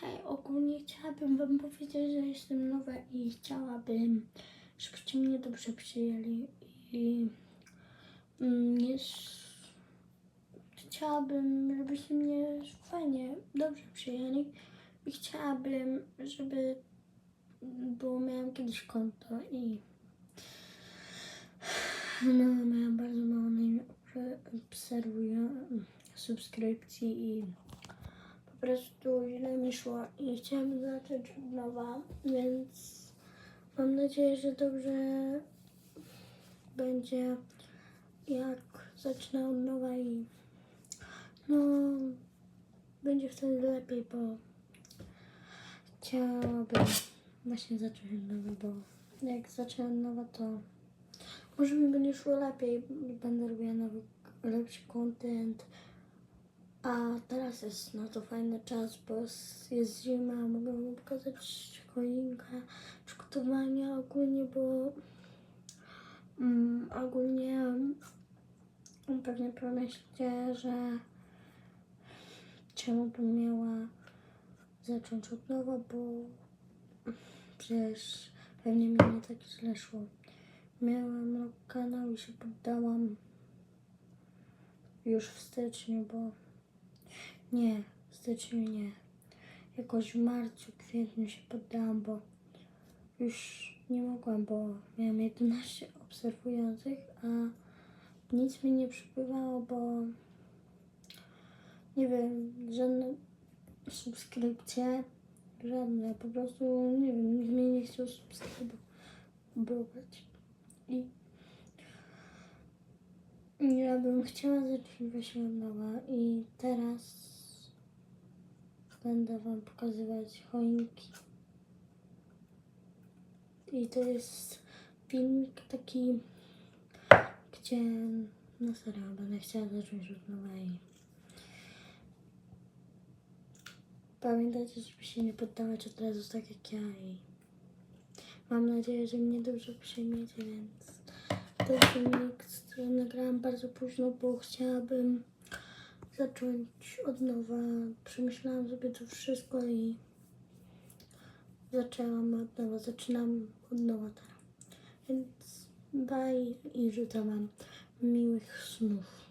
Hej, ogólnie chciałabym wam powiedzieć, że jestem nowa i chciałabym, żebyście mnie dobrze przyjęli i mm, jest, chciałabym, żebyście mnie fajnie, dobrze przyjęli i chciałabym, żeby, bo miałam kiedyś konto i no, miałam bardzo mało obserwuję subskrypcji i po prostu źle mi szło i chciałam zacząć od nowa, więc mam nadzieję, że dobrze będzie jak zacznę od nowa i no będzie wtedy lepiej, bo chciałabym właśnie zacząć od nowa, bo jak zacznę od nowa to może mi będzie szło lepiej, będę robiła nowy, lepszy content. A teraz jest na to fajny czas, bo jest, zima, mogę wam pokazać choinkę, przygotowania ogólnie, bo mm, ogólnie mm, pewnie pomyślicie, że czemu bym miała zacząć od nowa, bo przecież pewnie mi nie tak źle szło. Miałam kanał i się poddałam już w styczniu, bo nie, w styczniu nie. Jakoś w marcu, kwietniu się poddałam, bo już nie mogłam, bo miałam 11 obserwujących, a nic mi nie przypływało, bo nie wiem, żadne subskrypcje, żadne, po prostu nie wiem, nikt mnie nie chciał subskrybować. I ja bym chciała zacząć właśnie nowa i teraz będę wam pokazywać choinki. I to jest filmik taki, gdzie no serio będę chciała zacząć od nowa i pamiętajcie, żeby się nie poddawać od razu tak jak ja i mam nadzieję, że mnie dobrze przyjmiecie, więc jest filmik, nagrałam bardzo późno, bo chciałabym zacząć od nowa. Przemyślałam sobie to wszystko i zaczęłam od nowa. Zaczynam od nowa teraz. Więc bye i życzę Wam miłych snów.